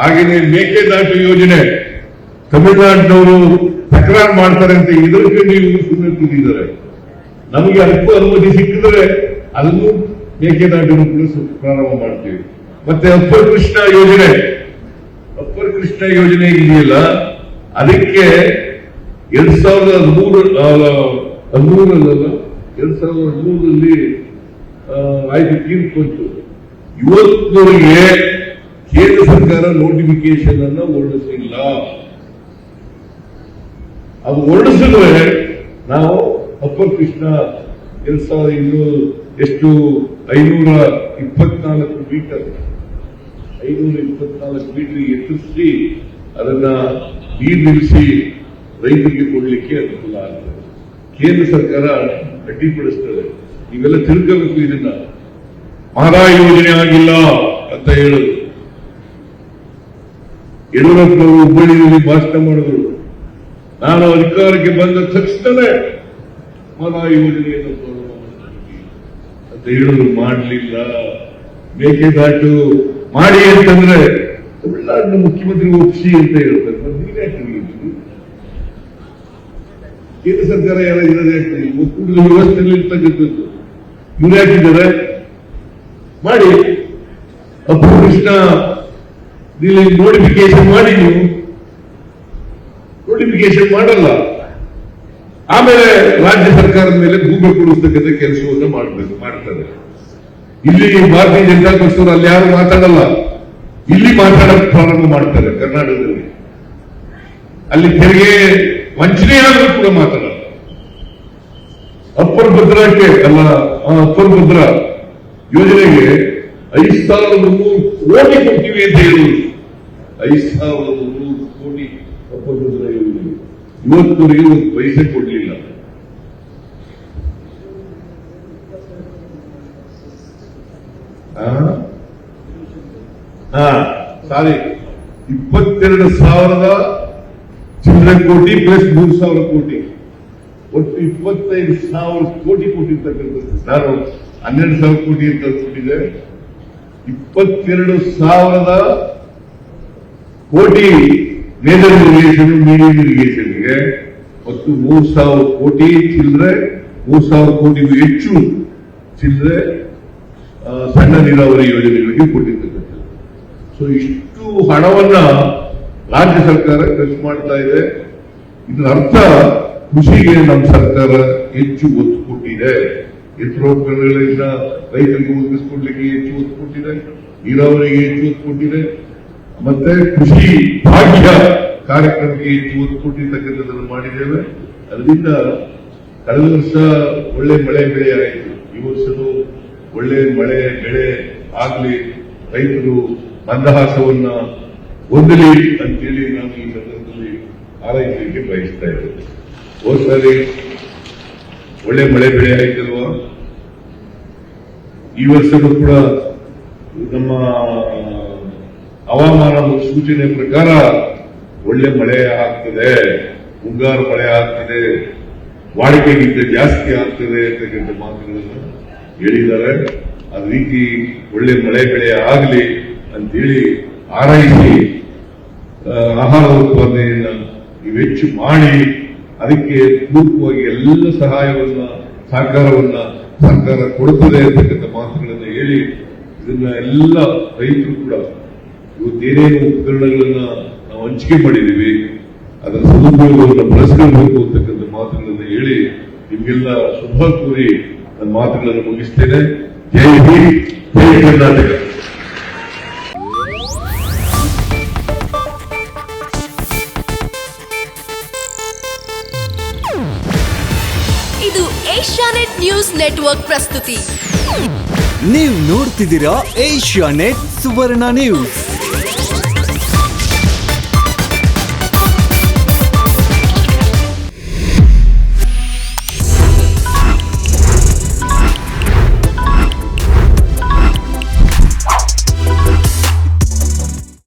ಹಾಗೆಯೇ ಮೇಕೆದಾಟು ಯೋಜನೆ ತಮಿಳುನಾಡಿನವರು ತಕರಾರು ಮಾಡ್ತಾರೆ ಅಂತ ಇದಕ್ಕೆ ನೀವು ಸುಮ್ಮನೆ ಕೂತಿದ್ದಾರೆ. ನಮಗೆ ಅದಕ್ಕೂ ಅನುಮತಿ ಸಿಕ್ಕಿದ್ರೆ ಅದನ್ನು ಮೇಕೆದಾಟನ್ನು ಕೂಡ ಪ್ರಾರಂಭ ಮಾಡ್ತೀವಿ. ಮತ್ತೆ ಅಪ್ಪರ್ ಕೃಷ್ಣ ಯೋಜನೆ ಅಪ್ಪರ್ ಕೃಷ್ಣ ಯೋಜನೆ ಇದೆಯಲ್ಲ, ಅದಕ್ಕೆ ಎರಡ್ ಸಾವಿರದ ಹದಿಮೂರು ಹದಿಮೂರಲ್ಲ ಎರಡ್ ಸಾವಿರದ ಹದಿಮೂರರಲ್ಲಿ ಆಯ್ತು ತೀರ್ಪು ಬಂತು. ಇವತ್ತವರೆಗೆ ಕೇಂದ್ರ ಸರ್ಕಾರ ನೋಟಿಫಿಕೇಶನ್ ಅನ್ನು ಹೊರಡಿಸಿಲ್ಲ. ಅದು ಹೊರಡಿಸಿದ್ರೆ ನಾವು ಅಪ್ಪರ್ ಕೃಷ್ಣ ಎರಡ್ ಸಾವಿರದ ಇನ್ನೂರು ಎಷ್ಟು? ಐನೂರ ಇಪ್ಪತ್ನಾಲ್ಕು ಮೀಟರ್. ಐನೂರ ಇಪ್ಪತ್ನಾಲ್ಕು ಮೀಟರ್ ಎತ್ತರಿಸಿ ಅದನ್ನ ನೀರು ನಿಲ್ಲಿಸಿ ರೈತರಿಗೆ ಕೊಡ್ಲಿಕ್ಕೆ ಅನುಕೂಲ ಆಗ್ತದೆ. ಕೇಂದ್ರ ಸರ್ಕಾರ ಅಡ್ಡಿಪಡಿಸ್ತದೆ ನೀವೆಲ್ಲ ತಿಳ್ಕೋಬೇಕು ಇದನ್ನ. ಮಹದಾಯಿ ಯೋಜನೆ ಆಗಿಲ್ಲ ಅಂತ ಹೇಳೋದು. ಯಡಿಯೂರಪ್ಪನವರು ಹುಬ್ಬಳ್ಳಿಯಲ್ಲಿ ಭಾಷಣ ಮಾಡಿದ್ರು. ನಾನು ಅಧಿಕಾರಕ್ಕೆ ಬಂದ ತಕ್ಷಣ ಮಹದಾಯಿ ಯೋಜನೆಯನ್ನು ಅಂತ ಹೇಳಿದ್ರು ಮಾಡಲಿಲ್ಲ. ಮೇಕೆದಾಟು ಮಾಡಿ ಅಂತಂದ್ರೆ ತಮಿಳುನಾಡಿನ ಮುಖ್ಯಮಂತ್ರಿ ಒಪ್ಪಿಸಿ ಅಂತ ಹೇಳ್ತಾರೆ? ಕೇಂದ್ರ ಸರ್ಕಾರ ಯಾರು ಇರೋದೇ ಯಾಕೆ? ಒಕ್ಕೂಟದ ವ್ಯವಸ್ಥೆಯಲ್ಲಿ ಇರ್ತಕ್ಕಂಥದ್ದು ಇವ್ರು ಯಾಕಿದ್ದಾರೆ? ಮಾಡಿ. ಅಪ್ಪು ಕೃಷ್ಣ ಇಲ್ಲಿ ನೋಟಿಫಿಕೇಶನ್ ಮಾಡಿ ನೀವು ನೋಟಿಫಿಕೇಶನ್ ಮಾಡಲ್ಲ. ಆಮೇಲೆ ರಾಜ್ಯ ಸರ್ಕಾರದ ಮೇಲೆ ಭೂಮಿ ಕೊಡಿಸ್ತಕ್ಕಂಥ ಕೆಲಸವನ್ನು ಮಾಡಬೇಕು, ಮಾಡ್ತಾರೆ. ಇಲ್ಲಿ ಭಾರತೀಯ ಜನತಾ ಪಕ್ಷದವರು ಅಲ್ಲಿ ಯಾರು ಮಾತಾಡಲ್ಲ. ಇಲ್ಲಿ ಮಾತಾಡಕ್ ಪ್ರಾರಂಭ ಮಾಡ್ತಾರೆ ಕರ್ನಾಟಕದಲ್ಲಿ. ಅಲ್ಲಿ ತೆರಿಗೆ ವಂಚನೆ ಕೂಡ ಮಾತಾಡಲ್ಲ. ಅಪ್ಪರ್ ಭದ್ರಕ್ಕೆ ಅಲ್ಲ ಅಪ್ಪರ್ ಭದ್ರ ಯೋಜನೆಗೆ ಐದು ಸಾವಿರದ ಮೂರು ಕೋಟಿ ಕೊಡ್ತೀವಿ ಅಂತ ಹೇಳಿದ್ರು ಐದು ಸಾವಿರದ ನೂರು ಕೋಟಿ ಅಪ್ಪರ್ ಭದ್ರ ಯೋಜನೆಗೆ ಇವತ್ತವರೆಗೆ ಪೈಸೆ ಕೊಡಲಿಲ್ಲ. ಸಾರಿ. ಇಪ್ಪತ್ತೆರಡು ಸಾವಿರದ ಚಿಲ್ಲರೆ ಕೋಟಿ ಪ್ಲಸ್ ಮೂರು ಸಾವಿರ ಕೋಟಿ. ಒಟ್ಟು ಇಪ್ಪತ್ತೈದು ಸಾವಿರ ಕೋಟಿ ಕೊಟ್ಟಿರ್ತಕ್ಕಂಥದ್ದು. ನಾನು ಹನ್ನೆರಡು ಸಾವಿರ ಕೋಟಿ ಅಂತ ಕೊಟ್ಟಿದೆ ಇಪ್ಪತ್ತೆರಡು ಸಾವಿರದ ಕೋಟಿ ಮೇಜರ್ ಇರಿಗೇಷನ್ ರಿಗೇಷಂಟ್ಗೆ ಮತ್ತು ಮೂರು ಸಾವಿರ ಕೋಟಿ ಚಿಲ್ಲರೆ, ಮೂರು ಸಾವಿರ ಕೋಟಿಗೂ ಹೆಚ್ಚು ಚಿಲ್ಲರೆ ಸಣ್ಣ ನೀರಾವರಿ ಯೋಜನೆಗಳಿಗೆ ಕೊಟ್ಟಿರ್ತಕ್ಕಂಥದ್ದು. ಸೊ ಇಷ್ಟು ಹಣವನ್ನ ರಾಜ್ಯ ಸರ್ಕಾರ ಖರ್ಚು ಮಾಡ್ತಾ ಇದೆ. ಇದರ ಅರ್ಥ ಕೃಷಿಗೆ ನಮ್ಮ ಸರ್ಕಾರ ಹೆಚ್ಚು ಒತ್ತು ಕೊಟ್ಟಿದೆ. ಯಂತ್ರೋಪಕರಣಗಳಿಂದ ರೈತರಿಗೆ ಒದಗಿಸಿಕೊಡ್ಲಿಕ್ಕೆ ಹೆಚ್ಚು ಒತ್ತು ಕೊಟ್ಟಿದೆ. ನೀರಾವರಿಗೆ ಹೆಚ್ಚು ಒತ್ತು ಕೊಟ್ಟಿದೆ. ಮತ್ತೆ ಕೃಷಿ ಭಾಗ್ಯ ಕಾರ್ಯಕ್ರಮಕ್ಕೆ ಹೆಚ್ಚು ಒತ್ತು ಕೊಟ್ಟಿರ್ತಕ್ಕಂಥದ್ದನ್ನು ಮಾಡಿದ್ದೇವೆ. ಅದರಿಂದ ಕಳೆದ ವರ್ಷ ಒಳ್ಳೆ ಮಳೆ ಬೆಳೆ ಆಯಿತು. ಈ ವರ್ಷದ ಒಳ್ಳೆ ಮಳೆ ಬೆಳೆ ಆಗಲಿ, ರೈತರು ಮಂದಹಾಸವನ್ನ ಹೊಂದಲಿ ಅಂತೇಳಿ ನಾನು ಈ ಸಂದರ್ಭದಲ್ಲಿ ಆರೈಸಲಿಕ್ಕೆ ಬಯಸ್ತಾ ಇದ್ದೇನೆ. ಒಳ್ಳೆ ಮಳೆ ಬೆಳೆ ಆಯ್ತಲ್ವಾ? ಈ ವರ್ಷದ ಕೂಡ ನಮ್ಮ ಹವಾಮಾನ ಸೂಚನೆ ಪ್ರಕಾರ ಒಳ್ಳೆ ಮಳೆ ಆಗ್ತದೆ, ಮುಂಗಾರು ಮಳೆ ಆಗ್ತದೆ ವಾಡಿಕೆಗಿಂತ ಜಾಸ್ತಿ ಆಗ್ತದೆ ಅಂತಕ್ಕಂಥ ಮಾತುಗಳನ್ನು ಹೇಳಿದ್ದಾರೆ. ಅದ ರೀತಿ ಒಳ್ಳೆ ಮಳೆ ಬೆಳೆ ಆಗಲಿ ಅಂತೇಳಿ ಆರೈಸಿ ಆಹಾರ ಉತ್ಪಾದನೆಯನ್ನ ಹೆಚ್ಚು ಮಾಡಿ, ಅದಕ್ಕೆ ಪೂರ್ವಕವಾಗಿ ಎಲ್ಲ ಸಹಾಯವನ್ನ, ಸಹಕಾರವನ್ನ ಸರ್ಕಾರ ಕೊಡುತ್ತದೆ ಅಂತಕ್ಕಂಥ ಮಾತುಗಳನ್ನು ಹೇಳಿ, ಇದನ್ನ ಎಲ್ಲ ರೈತರು ಕೂಡ ಇವತ್ತೇನೇನು ಉಪಕರಣಗಳನ್ನ ನಾವು ಹಂಚಿಕೆ ಮಾಡಿದ್ದೀವಿ. ಅದರ ಸದುಪಯೋಗವನ್ನು ಬಳಸಿಕೊಳ್ಬೇಕು ಅಂತಕ್ಕಂಥ ಮಾತುಗಳನ್ನು ಹೇಳಿ ನಿಮಗೆಲ್ಲ ಶುಭ ಕೋರಿ ನನ್ನ ಮಾತುಗಳನ್ನು ಮುಗಿಸ್ತೇನೆ. ಜೈ ಹಿಂದ್ ಜೈ ಕರ್ನಾಟಕ. ಇದು ಏಷ್ಯಾನೆಟ್ ನ್ಯೂಸ್ ನೆಟ್ವರ್ಕ್ ಪ್ರಸ್ತುತಿ. ನೀವು ನೋಡ್ತಿದ್ದೀರಾ ಏಷ್ಯಾ ನೆಟ್ ಸುವರ್ಣ ನ್ಯೂಸ್.